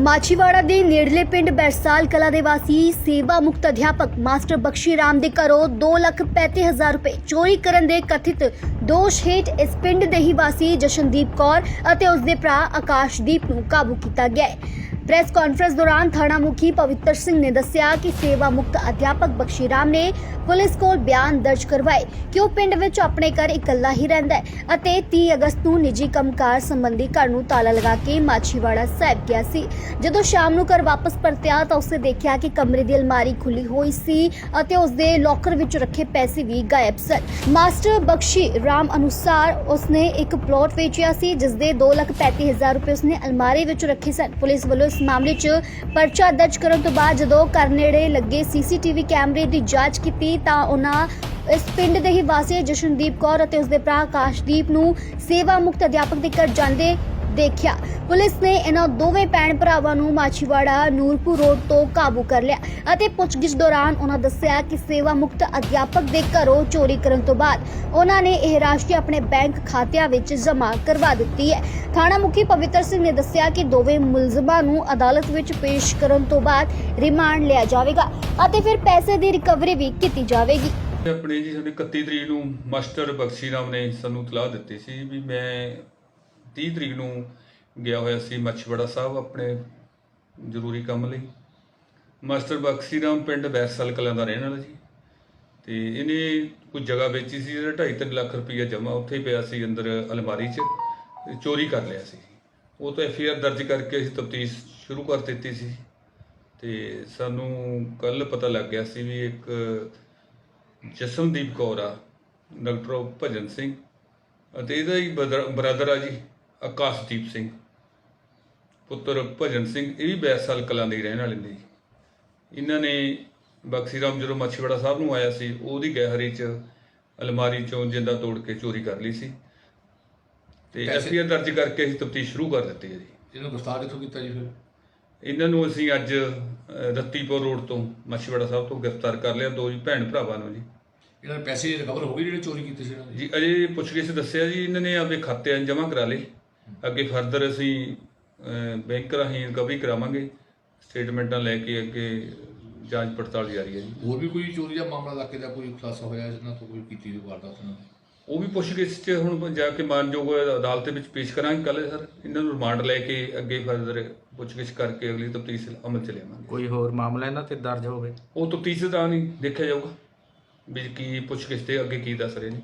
ਮਾਛੀਵਾੜਾ ਦੇ ਨੇੜਲੇ ਪਿੰਡ ਬੈਰਸਾਲ ਕਲਾ ਦੇ ਵਾਸੀ ਸੇਵਾ ਮੁਕਤ ਅਧਿਆਪਕ ਮਾਸਟਰ ਬਖਸ਼ੀ ਰਾਮ ਦੇ ਘਰੋਂ 235000 ਰੁਪਏ ਚੋਰੀ ਕਰਨ ਦੇ ਕਥਿਤ ਦੋਸ਼ ਹੇਠ ਇਸ ਪਿੰਡ ਦੇ ਹੀ ਵਾਸੀ ਜਸ਼ਨਦੀਪ ਕੌਰ ਅਤੇ ਉਸ ਦੇ ਭਰਾ ਆਕਾਸ਼ਦੀਪ ਨੂੰ ਕਾਬੂ ਕੀਤਾ ਗਿਆ ਹੈ। ਪ੍ਰੈਸ ਕਾਨਫਰੰਸ ਦੌਰਾਨ ਥਾਣਾ ਮੁਖੀ ਪਵਿੱਤਰ ਸਿੰਘ ਨੇ ਦੱਸਿਆ ਕਿ ਸੇਵਾ ਮੁਕਤ ਅਧਿਆਪਕ ਬਖਸ਼ੀ ਰਾਮ ਨੇ ਪੁਲਿਸ ਕੋਲ ਬਿਆਨ ਦਰਜ ਕਰਵਾਏ ਕਿ ਉਹ ਪਿੰਡ ਵਿੱਚ ਆਪਣੇ ਘਰ ਇਕੱਲਾ ਹੀ ਰਹਿੰਦਾ ਹੈ ਅਤੇ 30 ਅਗਸਤ ਨੂੰ ਨਿੱਜੀ ਕੰਮਕਾਰ ਸੰਬੰਧੀ ਘਰ ਨੂੰ ਤਾਲਾ ਲਗਾ ਕੇ ਮਾਛੀਵਾੜਾ ਸਾਹਿਬ ਗਿਆ ਸੀ। ਜਦੋਂ ਸ਼ਾਮ ਨੂੰ ਘਰ ਵਾਪਸ ਪਰਤਿਆ ਤਾਂ ਉਸਨੇ ਦੇਖਿਆ ਕਿ ਕਮਰੇ ਦੀ ਅਲਮਾਰੀ ਖੁੱਲੀ ਹੋਈ ਸੀ ਅਤੇ ਉਸਦੇ ਲੋਕਰ ਵਿੱਚ ਰੱਖੇ ਪੈਸੇ ਵੀ ਗਾਇਬ ਸਨ। ਮਾਸਟਰ ਬਖਸ਼ੀ ਰਾਮ ਅਨੁਸਾਰ ਉਸਨੇ ਇੱਕ ਪਲਾਟ ਵੇਚਿਆ ਸੀ ਜਿਸ ਦੇ 235000 ਰੁਪਏ ਉਸਨੇ ਅਲਮਾਰੀ ਵਿੱਚ ਰੱਖੇ ਸਨ। ਪੁਲਿਸ ਵੱਲੋਂ ਇਸ ਮਾਮਲੇ 'ਚ ਪਰਚਾ ਦਰਜ ਕਰਨ ਤੋਂ ਬਾਅਦ ਜਦੋਂ ਘਰ ਨੇੜੇ ਲੱਗੇ ਸੀਸੀਟੀਵੀ ਕੈਮਰੇ ਦੀ ਜਾਂਚ ਕੀਤੀ ਤਾਂ ਉਹਨਾਂ ਇਸ ਪਿੰਡ ਦੇ ਹੀ ਵਾਸੀ ਜਸ਼ਨਦੀਪ ਕੌਰ ਅਤੇ ਉਸਦੇ ਭਰਾ ਆਕਾਸ਼ਦੀਪ ਨੂੰ ਸੇਵਾ ਮੁਕਤ ਅਧਿਆਪਕ ਦੇ ਘਰ ਜਾਂਦੇ ਦੇਖਿਆ। ਪੁਲਿਸ ਨੇ ਇਹਨਾਂ ਦੋਵੇਂ ਭੈਣ ਭਰਾਵਾਂ ਨੂੰ ਮਾਛੀਵਾੜਾ ਨੂਰਪੁਰ ਰੋਡ ਤੋਂ ਕਾਬੂ ਕਰ ਲਿਆ ਅਤੇ ਪੁੱਛਗਿੱਛ ਦੌਰਾਨ ਉਹਨਾਂ ਦੱਸਿਆ ਕਿ ਸੇਵਾ ਮੁਕਤ ਅਧਿਆਪਕ ਦੇ ਘਰੋਂ ਚੋਰੀ ਕਰਨ ਤੋਂ ਬਾਅਦ ਉਹਨਾਂ ਨੇ ਇਹ ਰਾਸ਼ੀ ਆਪਣੇ ਬੈਂਕ ਖਾਤਿਆਂ ਵਿੱਚ ਜਮ੍ਹਾਂ ਕਰਵਾ ਦਿੱਤੀ ਹੈ। ਥਾਣਾ ਮੁਖੀ ਪਵਿੱਤਰ ਸਿੰਘ ਨੇ ਦੱਸਿਆ ਕਿ ਦੋਵੇਂ ਮੁਲਜ਼ਮਾਂ ਨੂੰ ਅਦਾਲਤ ਵਿੱਚ ਪੇਸ਼ ਕਰਨ ਤੋਂ ਬਾਅਦ ਰਿਮਾਂਡ ਲਿਆ ਜਾਵੇਗਾ ਅਤੇ ਫਿਰ ਪੈਸੇ ਦੀ ਰਿਕਵਰੀ ਵੀ ਕੀਤੀ ਜਾਵੇਗੀ। ਆਪਣੇ ਜੀ ਸਾਡੇ 31 ਤਰੀਕ ਨੂੰ ਮਾਸਟਰ ਬਖਸ਼ੀ ਰਾਮ ਨੇ ਸਾਨੂੰ ਤਲਾਹ ਦਿੱਤੀ ਸੀ ਵੀ ਮੈਂ 30 ਤਰੀਕ ਨੂੰ ਗਿਆ ਹੋਇਆ ਸੀ ਮੱਛਵੜਾ ਸਾਹਿਬ ਆਪਣੇ ਜ਼ਰੂਰੀ ਕੰਮ ਲਈ। ਮਾਸਟਰ ਬਖਸ਼ੀ ਰਾਮ ਪਿੰਡ ਬੈਰਸਲ ਕਲਾਂ ਦਾ ਰਹਿਣ ਵਾਲਾ ਜੀ। ਤੇ ਇਹਨੇ ਕੋਈ ਜਗ੍ਹਾ ਵੇਚੀ ਸੀ ਜਿਹੜਾ 2.5 ਲੱਖ ਰੁਪਈਆ ਜਮਾ ਉੱਥੇ ਹੀ ਪਿਆ ਸੀ ਅੰਦਰ ਅਲਮਾਰੀ 'ਚ ਤੇ ਚੋਰੀ ਕਰ ਲਿਆ ਸੀ। ਉਹ ਤਾਂ ਐਫਆਈਆਰ ਦਰਜ ਕਰਕੇ ਅਸੀਂ ਤਫਤੀਸ਼ ਸ਼ੁਰੂ ਕਰ ਦਿੱਤੀ ਸੀ। ਤੇ ਸਾਨੂੰ ਕੱਲ ਪਤਾ ਲੱਗ ਗਿਆ ਸੀ ਵੀ ਇੱਕ ਜਸਮਦੀਪ ਕੌਰ ਆ, ਡਾਕਟਰ ਭਜਨ ਸਿੰਘ। ਅਤੇ ਇਹਦਾ ਹੀ ਬ੍ਰਦਰ ਆ ਜੀ। ਆਕਾਸ਼ਦੀਪ ਸਿੰਘ। ਪੁੱਤਰ ਭਜਨ ਸਿੰਘ ਇਹ ਵੀ ਬੈਸਾਲ ਕਲਾਂ ਦੇ ਰਹਿਣ ਵਾਲੇ ਨੇ ਜੀ। ਇਹਨਾਂ ਨੇ ਬਖਸ਼ੀ ਰਾਮ ਜਦੋਂ ਮੱਛੀਵਾੜਾ ਸਾਹਿਬ ਨੂੰ ਆਇਆ ਸੀ ਉਹਦੀ ਗਹਿਰੀ ਚ ਅਲਮਾਰੀ ਚੋਂ ਜਿੰਦਾ ਤੋੜ ਕੇ ਚੋਰੀ ਕਰ ਲਈ ਸੀ। ਤੇ ਐਫਆਈਆਰ ਦਰਜ ਕਰਕੇ ਅਸੀਂ ਤਫਤੀਸ਼ ਸ਼ੁਰੂ ਕਰ ਦਿੱਤੀ ਹੈ ਜੀ। ਇਹਨੂੰ ਗ੍ਰਿਫਤਾਰ ਕਿੱਥੋਂ ਕੀਤਾ ਜੀ ਫਿਰ? ਇਹਨਾਂ ਨੂੰ ਅਸੀਂ ਅੱਜ ਰੱਤੀਪੁਰ ਰੋਡ ਤੋਂ ਮੱਛੀਵਾੜਾ ਸਾਹਿਬ ਤੋਂ ਗ੍ਰਿਫਤਾਰ ਕਰ ਲਿਆ ਦੋ ਜੀ ਭੈਣ ਭਰਾਵਾਂ ਨੂੰ ਜੀ। ਇਹਨਾਂ ਦੇ ਪੈਸੇ ਰਿਕਵਰ ਹੋ ਗਏ ਜਿਹੜੇ ਚੋਰੀ ਕੀਤੇ ਸੀ ਇਹਨਾਂ ਜੀ ਅਜੇ ਪੁੱਛਗਿੱਛ ਦੱਸਿਆ ਜੀ ਇਹਨਾਂ ਨੇ ਆਪਦੇ ਖਾਤਿਆਂ 'ਚ ਜਮ੍ਹਾਂ ਕਰਾ ਲਏ। ਅੱਗੇ ਫਰਦਰ ਅਸੀਂ ਬੈਂਕ ਰਾਹੀਂ ਰਿਕਵਰੀ ਕਰਾਵਾਂਗੇ। ਸਟੇਟਮੈਂਟਾਂ ਲੈ ਕੇ ਅੱਗੇ ਜਾਂਚ ਪੜਤਾਲ ਜਾਰੀ ਹੈ ਜੀ। ਹੋਰ ਵੀ ਕੋਈ ਚੋਰੀ ਦਾ ਮਾਮਲਾ ਇਲਾਕੇ ਦਾ ਕੋਈ ਖੁਲਾਸਾ ਹੋਇਆ ਇਹਨਾਂ ਤੋਂ ਕੋਈ ਕੀਤੀ ਦੀ ਵਾਰਦਾਤ ਇਹਨਾਂ ਨੇ ਉਹ ਵੀ ਪੁੱਛਗਿੱਛ 'ਚ ਹੁਣ ਜਾ ਕੇ ਮਾਨਯੋਗ ਅਦਾਲਤ ਵਿੱਚ ਪੇਸ਼ ਕਰਾਂਗੇ ਕੱਲ੍ਹ ਸਰ। ਇਹਨਾਂ ਨੂੰ ਰਿਮਾਂਡ ਲੈ ਕੇ ਅੱਗੇ ਫਰਦਰ ਪੁੱਛਗਿੱਛ ਕਰਕੇ ਅਗਲੀ ਤਫਤੀਸ਼ ਅਮਲ ਚ ਲਿਆਵਾਂਗੇ। ਕੋਈ ਹੋਰ ਮਾਮਲਾ ਇਹਨਾਂ ਤੇ ਦਰਜ ਹੋਵੇ? ਉਹ ਤਫਤੀਸ਼ ਦਾ ਨਹੀਂ ਦੇਖਿਆ ਜਾਊਗਾ। ਵੀ ਕੀ ਪੁੱਛਗਿੱਛ ਤੇ ਅੱਗੇ ਕੀ ਦੱਸ ਰਹੇ ਨੇ।